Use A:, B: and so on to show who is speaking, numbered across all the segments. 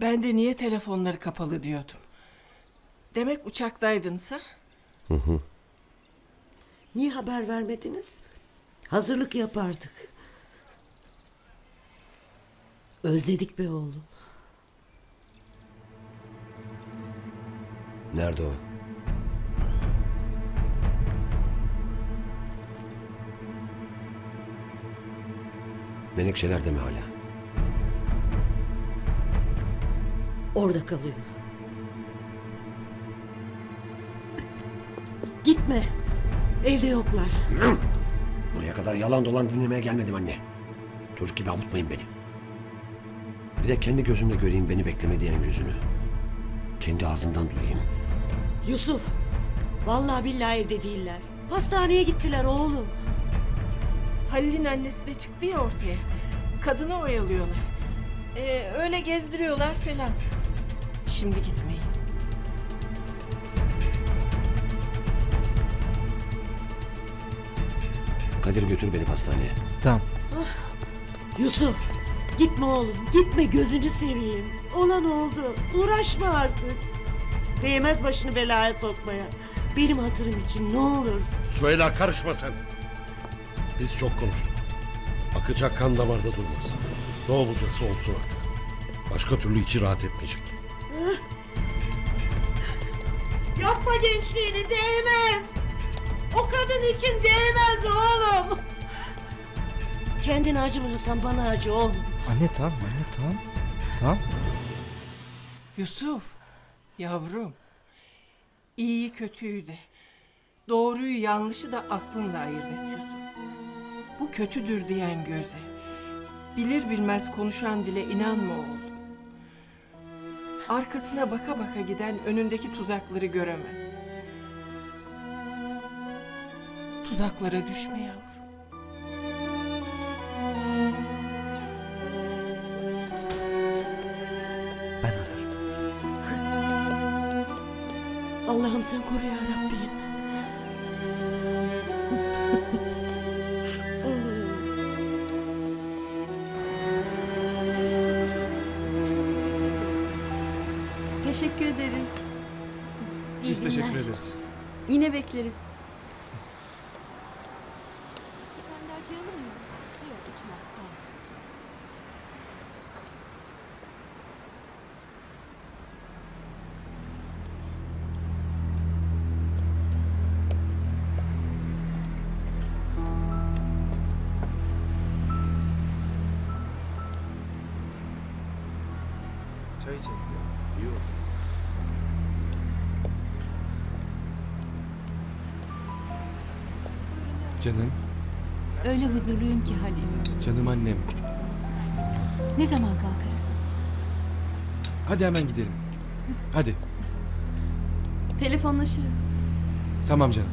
A: Ben de niye telefonları kapalı diyordum. Demek uçaktaydınız ha?
B: Niye haber vermediniz? Hazırlık yapardık. Özledik be oğlum.
C: Nerede o? Menekşeler de mi hala?
B: Orada kalıyor. Gitme. Evde yoklar.
C: Buraya kadar yalan dolan dinlemeye gelmedim anne. Çocuk gibi avutmayın beni. Bir de kendi gözümle göreyim beni bekleme diyen yüzünü. Kendi ağzından duyayım.
B: Yusuf. Vallahi billahi evde değiller. Pastaneye gittiler oğlum.
A: Halil'in annesi de çıktı ya ortaya. Kadını oyalıyorlar. Ee, öyle gezdiriyorlar falan. Şimdi gitmeyin.
C: Kadir götür beni pastaneye.
D: Tamam.
B: Yusuf. Gitme oğlum. Gitme gözünü seveyim. Olan oldu. Uğraşma artık. Değmez başını belaya sokmaya. Benim hatırım için ne olur.
E: Süheyla karışma sen. Biz çok konuştuk. Akacak kan damarda durmaz. Ne olacaksa olsun artık. Başka türlü içi rahat etmeyecek.
B: Yapma gençliğini değmez. O kadın için değmez oğlum. Kendine acımıyorsan bana acı oğlum.
D: Anne tamam anne tamam. Tamam.
A: Yusuf, yavrum. İyiyi kötüyü de, doğruyu yanlışı da aklınla ayırt et Yusuf. Bu kötüdür diyen göze, bilir bilmez konuşan dile inanma oğlum. Arkasına baka baka giden önündeki tuzakları göremez. Tuzaklara düşme yavrum.
D: Ben ararım.
B: Allah'ım sen koru ya Rabbim.
F: Teşekkür ederiz. İyi
D: Biz teşekkür
F: günler.
D: ederiz.
F: Yine bekleriz.
D: Çay içelim.
G: Canım,
F: Öyle huzurluyum ki Halil.
G: canım annem.
F: Ne zaman kalkarız?
G: Hadi hemen gidelim. Hadi.
F: Telefonlaşırız.
G: Tamam canım.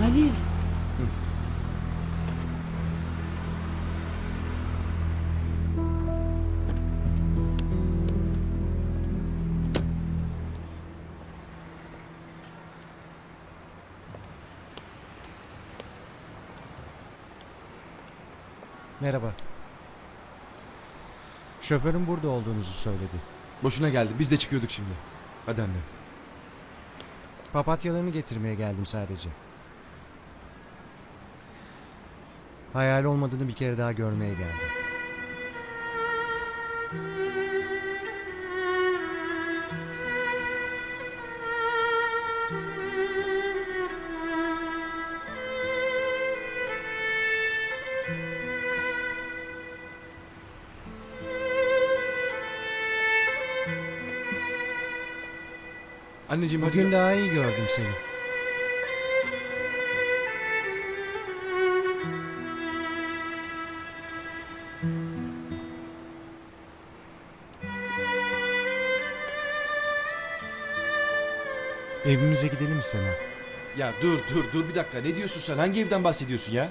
F: Halil.
D: Şoförün burada olduğunuzu söyledi.
G: Boşuna geldi. Biz de çıkıyorduk şimdi. Hadi anne.
D: Papatyalarını getirmeye geldim sadece. Hayal olmadığını bir kere daha görmeye geldim.
G: Anneciğim hadi.
D: Bugün daha iyi gördüm seni. Evimize gidelim mi Sema?
G: Ya dur dur dur bir dakika. Ne diyorsun sen? Hangi evden bahsediyorsun ya?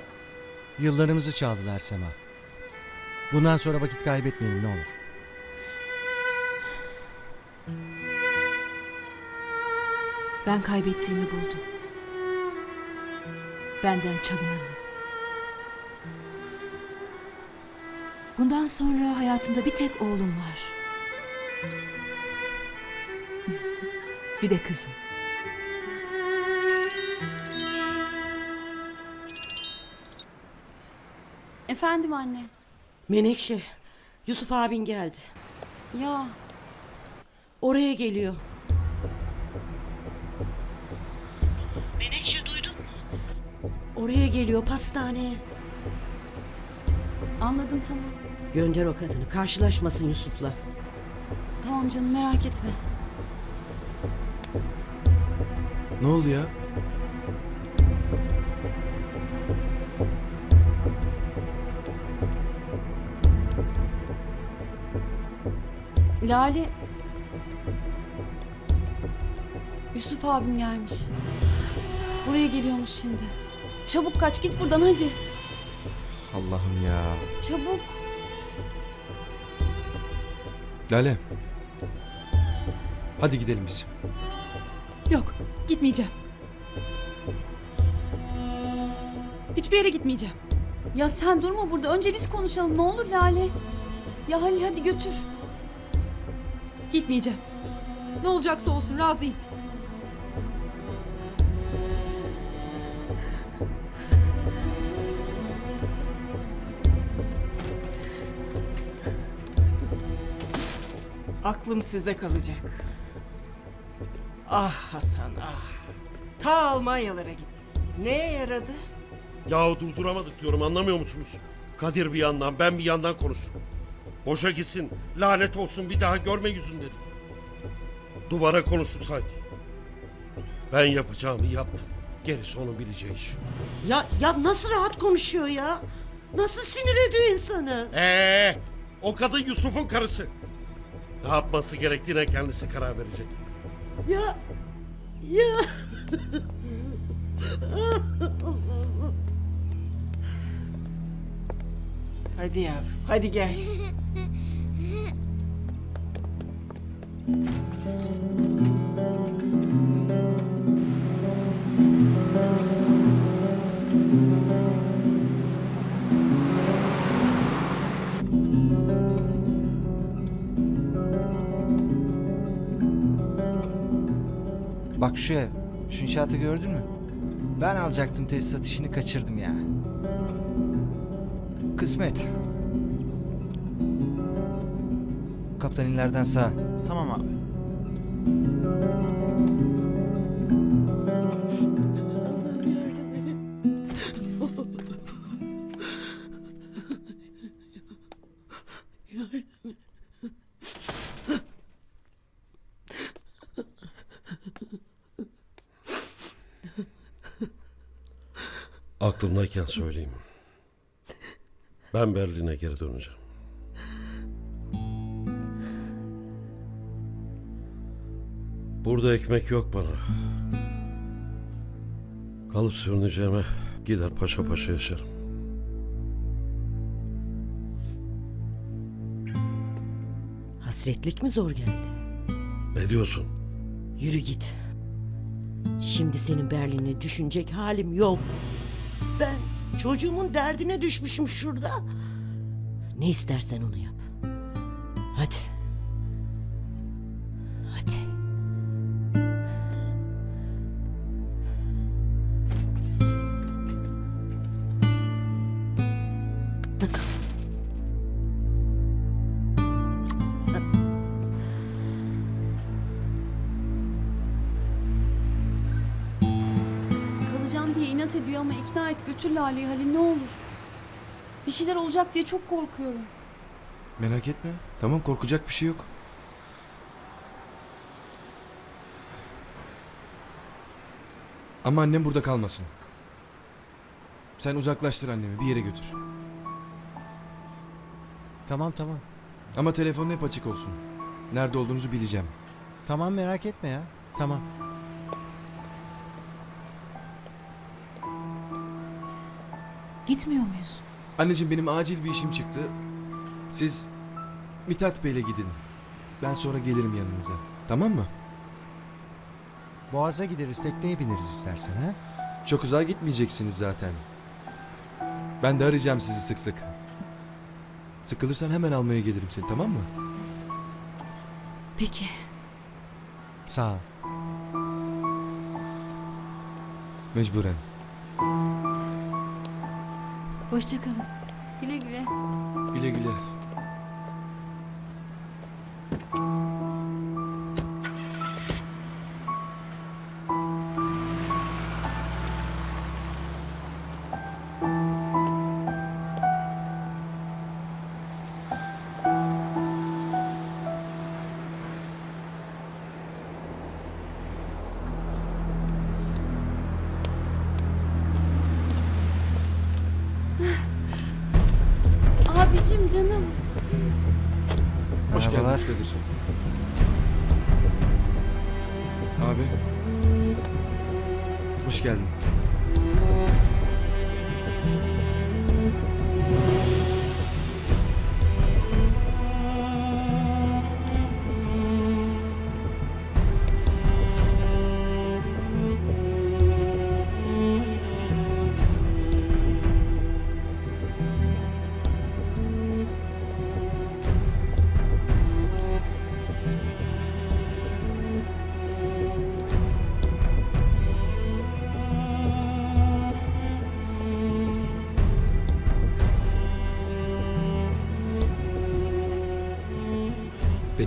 D: Yıllarımızı çaldılar Sema. Bundan sonra vakit kaybetmeyelim ne olur.
F: Ben kaybettiğimi buldum. Benden çalınanı. Bundan sonra hayatımda bir tek oğlum var. Bir de kızım.
H: Efendim anne.
B: Menekşe, Yusuf abin geldi.
H: Ya
B: Oraya geliyor. Oraya geliyor pastaneye.
H: anladım tamam.
B: Gönder o kadını karşılaşmasın Yusuf'la.
H: Tamam canım merak etme.
G: Ne oldu ya?
H: Lale. Yusuf abim gelmiş. Buraya geliyormuş şimdi. Çabuk kaç git buradan hadi.
G: Allah'ım ya.
H: Çabuk.
G: Lale. Hadi gidelim biz.
I: Yok, gitmeyeceğim. Hiçbir yere gitmeyeceğim.
H: Ya sen durma burada. Önce biz konuşalım ne olur Lale. Ya Halil hadi götür.
I: Gitmeyeceğim. Ne olacaksa olsun, razıyım.
A: Aklım sizde kalacak. Ah Hasan ah. Ta Almanyalara gittim. Neye yaradı?
E: Yahu durduramadık diyorum anlamıyor musunuz? Kadir bir yandan ben bir yandan konuştuk. Boşa gitsin lanet olsun bir daha görme yüzün dedik. Duvara konuştuk sanki. Ben yapacağımı yaptım. Gerisi onun bileceği iş.
B: Ya ya nasıl rahat konuşuyor ya? Nasıl sinir ediyor insanı?
E: Ee, o kadın Yusuf'un karısı. Ne yapması gerektiğine kendisi karar verecek.
B: Ya ya
A: Hadi yavrum hadi gel.
J: Bak şu ev. Şu inşaatı gördün mü? Ben alacaktım tesisat işini kaçırdım ya. Kısmet. Kaptan illerden sağ.
D: Tamam abi.
E: Aklımdayken söyleyeyim. Ben Berlin'e geri döneceğim. Burada ekmek yok bana. Kalıp sürüneceğime gider paşa paşa yaşarım.
B: Hasretlik mi zor geldi?
E: Ne diyorsun?
B: Yürü git. Şimdi senin Berlin'e düşünecek halim yok. Ben çocuğumun derdine düşmüşüm şurada. Ne istersen onu yap. Hadi. Hadi.
H: Kalacağım inat ediyor ama ikna et götür Lale'yi Halil ne olur. Bir şeyler olacak diye çok korkuyorum.
G: Merak etme. Tamam korkacak bir şey yok. Ama annem burada kalmasın. Sen uzaklaştır annemi bir yere götür.
D: Tamam tamam.
G: Ama telefonun hep açık olsun. Nerede olduğunuzu bileceğim.
D: Tamam merak etme ya. Tamam.
F: Gitmiyor muyuz?
G: Anneciğim benim acil bir işim çıktı. Siz Mithat Bey'le gidin. Ben sonra gelirim yanınıza. Tamam mı?
D: Boğaz'a gideriz tekneye bineriz istersen ha.
G: Çok uzağa gitmeyeceksiniz zaten. Ben de arayacağım sizi sık sık. Sıkılırsan hemen almaya gelirim seni tamam mı?
F: Peki.
D: Sağ ol.
G: Mecburen.
F: Hoşçakalın.
H: Güle güle.
G: Güle güle.
H: Abicim canım.
G: Hoş
J: Merhabalar.
G: geldiniz Kadir. Abi. Hoş geldin.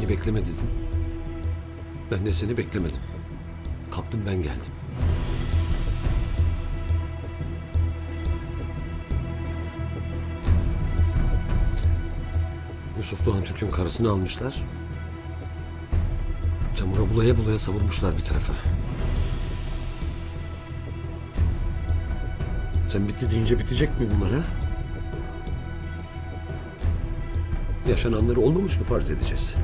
C: Beni bekleme dedin. Ben de seni beklemedim. Kalktım ben geldim. Yusuf Doğan Türk'ün karısını almışlar. Çamura bulaya bulaya savurmuşlar bir tarafa. Sen bitti deyince bitecek mi bunlar ha? Yaşananları olmamış mı farz edeceğiz?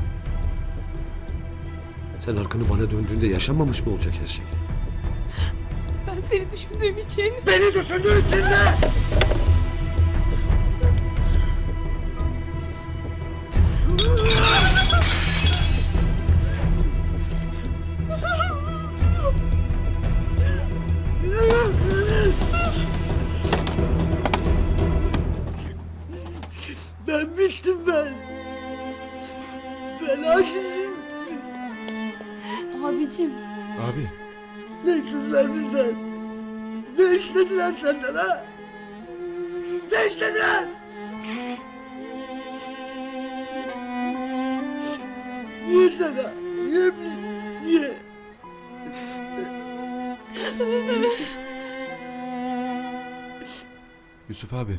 C: Sen arkanı bana döndüğünde yaşanmamış mı olacak her şey?
I: Ben seni düşündüğüm için.
C: Beni düşündüğün için ne?
B: Ben bittim ben. Ben acizim.
H: Abicim.
G: Abi.
B: Ne istediler bizden? Ne istediler senden ha? Ne istediler? Niye sana? Niye biz? Niye?
G: Yusuf abi.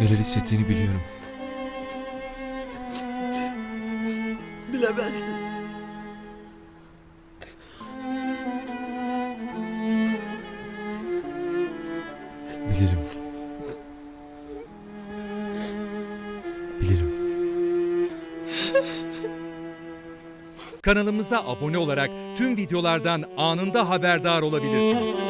G: Neler hissettiğini biliyorum.
B: Bilemezsin.
G: Bilirim. Bilirim.
K: Kanalımıza abone olarak tüm videolardan anında haberdar olabilirsiniz.